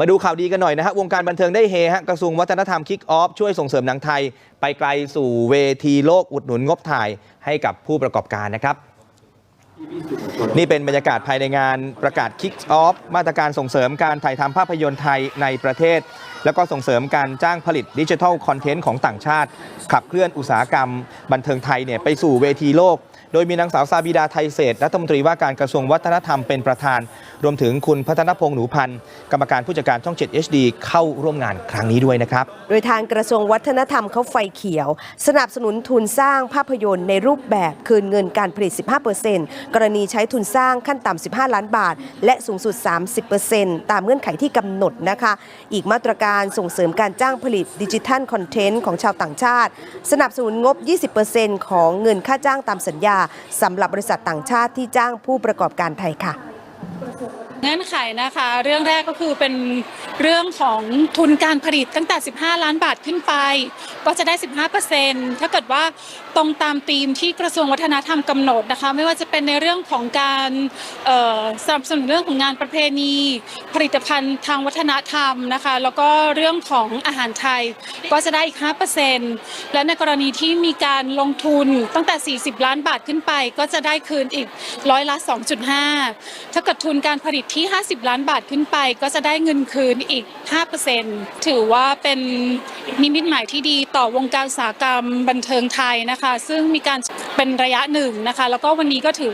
มาดูข่าวดีกันหน่อยนะฮะวงการบันเทิงได้เฮฮะกระทรวงวัฒนธรรมคิกออฟช่วยส่งเสริมหนังไทย ไปไกลสู่เวทีโลกอุดหนุนงบถ่ายให้กับผู้ประกอบการนะครับ นี่เป็นบรรยากาศภายในงานประกาศ Kick Off มาตรการส่งเสริมการถ่ายทำภาพยนตร์ไทยในประเทศ แล้วก็ส่งเสริมการจ้างผลิตดิจิทัลคอนเทนต์ของต่างชาติ ขับเคลื่อนอุตสาหกรรม บันเทิงไทยเนี่ยไปสู่เวทีโลก โดยมีนางสาวซาบิดาไทยเศษรัฐมนตรีว่าการกระทรวงวัฒนธรรมเป็นประธาน รวมถึงคุณพัฒนพงษ์หนูพันธ์กรรมการผู้จัดการช่อง 7 HD เข้าร่วมงานครั้งนี้ด้วยนะครับ โดยทางกระทรวงวัฒนธรรมเขาไฟเขียว สนับสนุนทุนสร้างภาพยนตร์ในรูปแบบคืนเงินการผลิต 15%กรณีใช้ทุนสร้างขั้นต่ำ 15 ล้านบาท และสูงสุด 30%ตามเงื่อนไขที่กำหนดนะคะ อีกมาตรการส่งเสริมการจ้างผลิตดิจิทัลคอนเทนต์ของชาวต่างชาติ สนับสนุนงบ 20%ของเงินค่าจ้างตามสัญญาสำหรับบริษัทต่างชาติที่จ้างผู้ประกอบการไทยค่ะ เงื่อนไขนะคะ เรื่องแรกก็คือเป็นเรื่องของทุนการผลิตตั้งแต่ 15 ล้านบาทขึ้นไป ก็จะได้ 15%ถ้าเกิดว่าตรงตามธีมที่กระทรวงวัฒนธรรมกำหนดนะคะ ไม่ว่าจะเป็นในเรื่องของการสนับสนุนเรื่องของงานประเพณี ผลิตภัณฑ์ทางวัฒนธรรมนะคะ แล้วก็เรื่องของอาหารไทยก็จะได้อีก 5%และในกรณีที่มีการลงทุนตั้งแต่ 40 ล้านบาทขึ้นไป ก็จะได้คืนอีกร้อยละ 2.5 ถ้าเกิดทุนการผลิตที่ 50 ล้านบาทขึ้นไป ก็จะได้เงินคืนอีก 5%ถือว่าเป็นนิมิตหมายที่ดีต่อวงการอุตสาหกรรมบันเทิงไทยนะคะ ซึ่งมีการเป็นระยะหนึ่งนะคะ แล้วก็วันนี้ก็ถือ